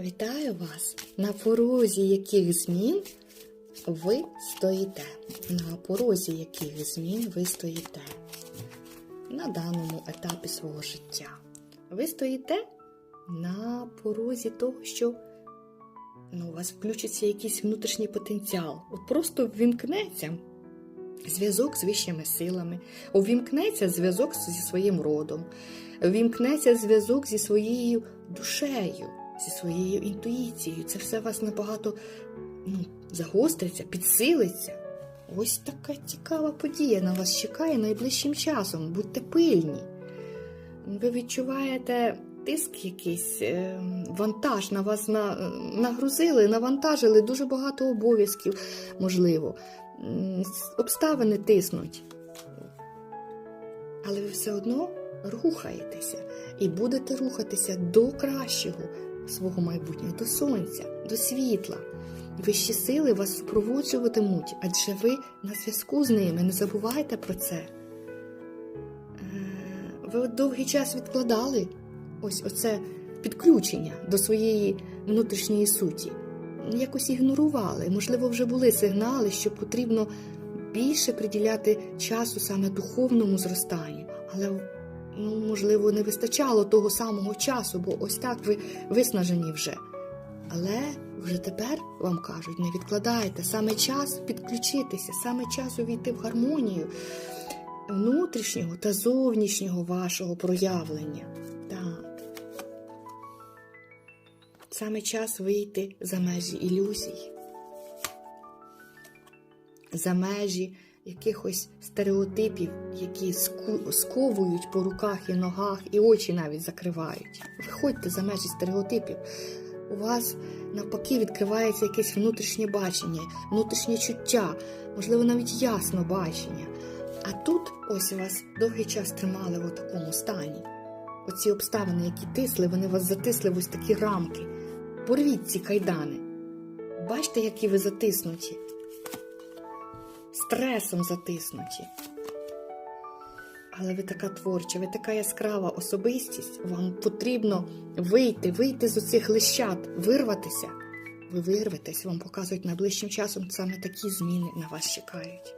Вітаю вас! На порозі яких змін ви стоїте? На порозі яких змін ви стоїте на даному етапі свого життя? Ви стоїте на порозі того, що ну, у вас включиться якийсь внутрішній потенціал. От просто ввімкнеться зв'язок з вищими силами, увімкнеться зв'язок зі своїм родом, увімкнеться зв'язок зі своєю душею, зі своєю інтуїцією. Це все вас набагато ну, загостриться, підсилиться. Ось така цікава подія на вас чекає найближчим часом. Будьте пильні. Ви відчуваєте тиск якийсь, е, вантаж на вас на, нагрузили, навантажили дуже багато обов'язків, можливо. Обставини тиснуть. Але ви все одно рухаєтеся і будете рухатися до кращого свого майбутнього, до сонця, до світла. Вищі сили вас супроводжуватимуть, адже ви на зв'язку з ними. Не забувайте про це. Е, Ви довгий час відкладали ось оце підключення до своєї внутрішньої суті. Якось ігнорували. Можливо, вже були сигнали, що потрібно більше приділяти часу саме духовному зростанню. Але, ну, можливо, не вистачало того самого часу, бо ось так ви виснажені вже. Але вже тепер вам кажуть, не відкладайте, саме час підключитися, саме час увійти в гармонію внутрішнього та зовнішнього вашого проявлення. Так. Саме час вийти за межі ілюзій, за межі якихось стереотипів, які сковують по руках і ногах, і очі навіть закривають. Виходьте за межі стереотипів. У вас навпаки відкривається якесь внутрішнє бачення, внутрішнє чуття, можливо, навіть ясно бачення. А тут ось вас довгий час тримали в такому стані. Оці обставини, які тисли, вони вас затисли в ось такі рамки. Порвіть ці кайдани. Бачите, які ви затиснуті. Стресом затиснуті. Але ви така творча, ви така яскрава особистість. Вам потрібно вийти, вийти з оцих лищат, вирватися. Ви вирветесь, вам показують найближчим часом саме такі зміни на вас чекають.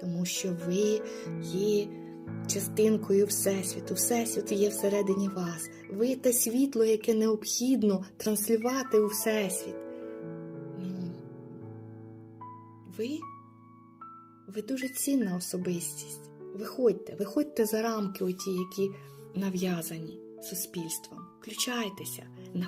Тому що ви є частинкою Всесвіту. Всесвіт є всередині вас. Ви те світло, яке необхідно транслювати у Всесвіт. Ну, ви, ви дуже цінна особистість. Виходьте, виходьте за рамки, оті, які нав'язані суспільством. Включайтеся на